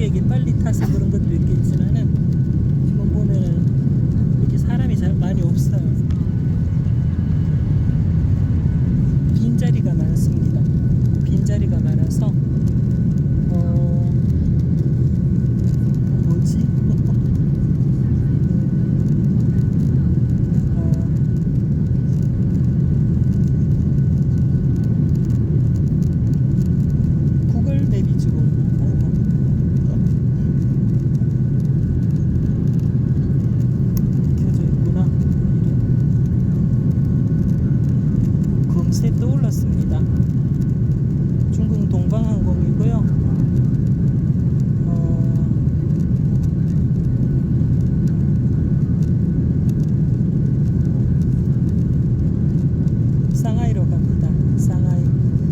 승객이 빨리 타서 그런 것도 있겠지만은 지금 보면은 이렇게 사람이 잘 많이 없어요. 빈자리가 많습니다. 빈자리가 많아서 떠올랐습니다. 중국 동방항공이고요. 어, 상하이로 갑니다. 상하이.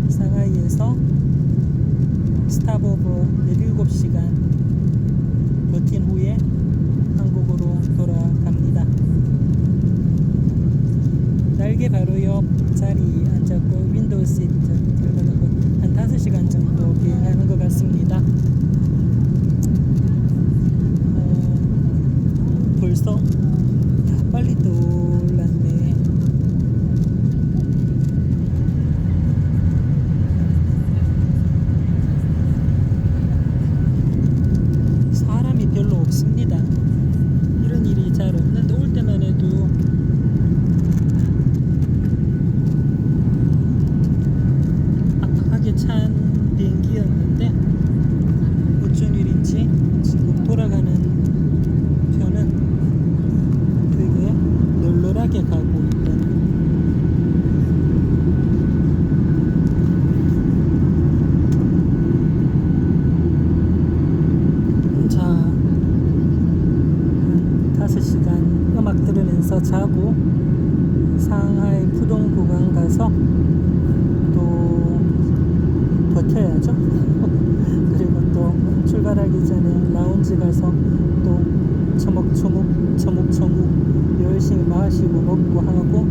상하이에서 스탑오버 17시간 버틴 후에 한국으로 돌아갑니다. 날개 바로 옆 자리 앉았고 윈도우 시트 들어가고 한 5시간 정도 비행하는 것 같습니다. 어, 벌써 탄 비행기였는데 어쩐 일인지 지금 돌아가는 편은 되게 널널하게 가고 있는 자 5시간 음악 들으면서 자고 상하이 푸동구간 가서 지켜야죠. 그리고 또 출발하기 전에 라운지 가서 또 처먹처먹, 처먹처먹 열심히 마시고 먹고 하고